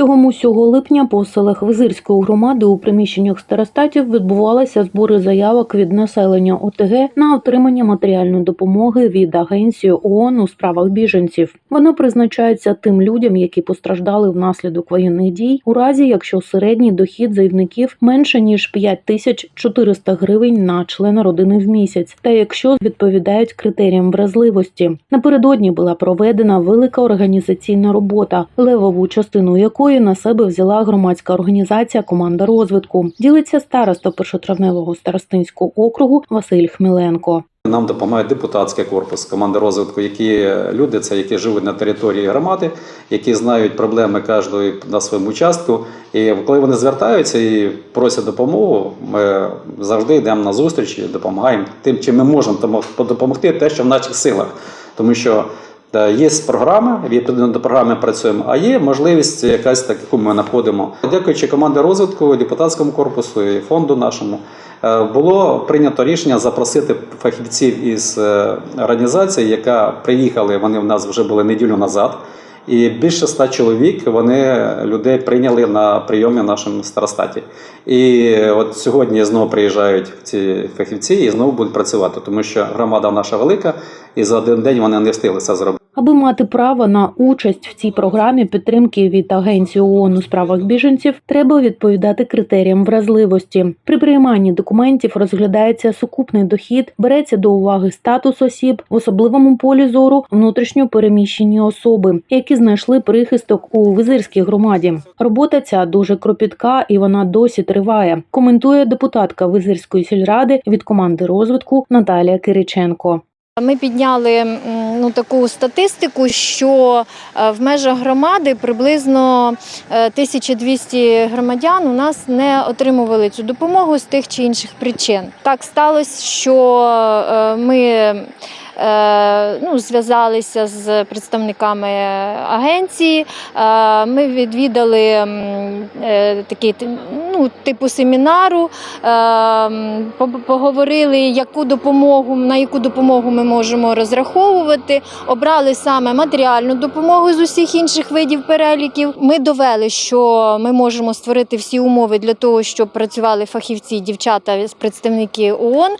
Протягом усього липня по селах Визирської громади у приміщеннях старостатів відбувалися збори заявок від населення ОТГ на отримання матеріальної допомоги від Агенції ООН у справах біженців. Вона призначається тим людям, які постраждали внаслідок воєнних дій, у разі якщо середній дохід заявників менше ніж 5400 гривень на члена родини в місяць, та якщо відповідають критеріям вразливості. Напередодні була проведена велика організаційна робота, левову частину якої на себе взяла громадська організація Команда розвитку. Ділиться староста першотравневого старостинського округу Василь Хміленко. Нам допомагає депутатський корпус, команда розвитку, які люди, це які живуть на території громади, які знають проблеми кожної на своєму участку. І коли вони звертаються і просять допомогу, ми завжди йдемо на зустріч і допомагаємо тим, чим ми можемо допомогти, те, що в наших силах. Тому що є програма, відповідно програми працюємо, а є можливість якась так, яку ми знаходимо. Дякуючи команді розвитку, депутатському корпусу і фонду нашому. Е, Було прийнято рішення запросити фахівців із е, організації, яка приїхали. Вони в нас вже були неділю назад. І більше ста чоловік вони людей прийняли на прийомі в нашому старостаті. І от сьогодні знову приїжджають ці фахівці і знову будуть працювати, тому що громада наша велика, і за один день вони не встигли це зробити. Аби мати право на участь в цій програмі підтримки від Агенції ООН у справах біженців, треба відповідати критеріям вразливості. При прийманні документів розглядається сукупний дохід, береться до уваги статус осіб в особливому полі зору внутрішньо переміщені особи, які знайшли прихисток у визирській громаді. Робота ця дуже кропітка і вона досі триває. Коментує депутатка Визирської сільради від команди розвитку Наталія Кириченко. Ми підняли ну, таку статистику, що е, в межах громади приблизно е, 1200 громадян у нас не отримували цю допомогу з тих чи інших причин. Так сталося, що е, ми е, ну, зв'язалися з представниками агенції. Е, Ми відвідали е, такий ну, типу семінару, е, поговорили, яку допомогу, на яку допомогу ми можемо розраховувати. Обрали саме матеріальну допомогу з усіх інших видів переліків. Ми довели, що ми можемо створити всі умови для того, щоб працювали фахівці, дівчата, представники ООН.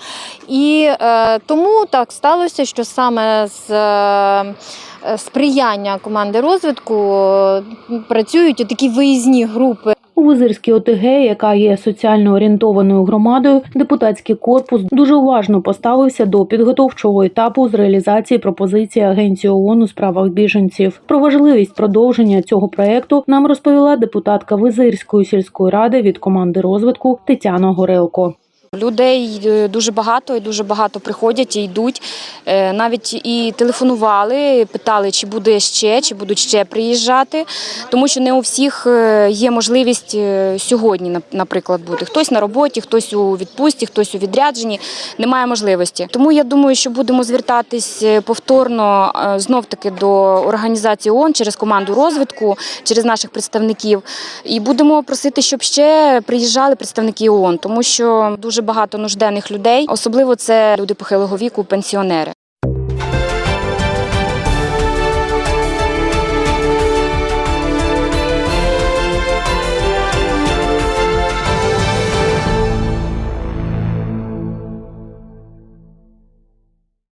І е, тому так сталося, що саме з е, сприяння команди розвитку е, працюють такі виїзні групи. У Визирській ОТГ, яка є соціально орієнтованою громадою, депутатський корпус дуже уважно поставився до підготовчого етапу з реалізації пропозиції Агенції ООН у справах біженців. Про важливість продовження цього проекту нам розповіла депутатка Визирської сільської ради від команди розвитку Тетяна Горелко. Людей е, дуже багато і дуже багато приходять і йдуть. Е, Навіть і телефонували, питали, чи буде ще, чи будуть ще приїжджати, тому що не у всіх е, є можливість сьогодні, наприклад, бути. Хтось на роботі, хтось у відпустці, хтось у відрядженні. Немає можливості. Тому я думаю, що будемо звертатись повторно знов таки до організації ООН через команду розвитку, через наших представників. І будемо просити, щоб ще приїжджали представники ООН, тому що дуже багато нужденних людей, особливо це люди похилого віку, пенсіонери.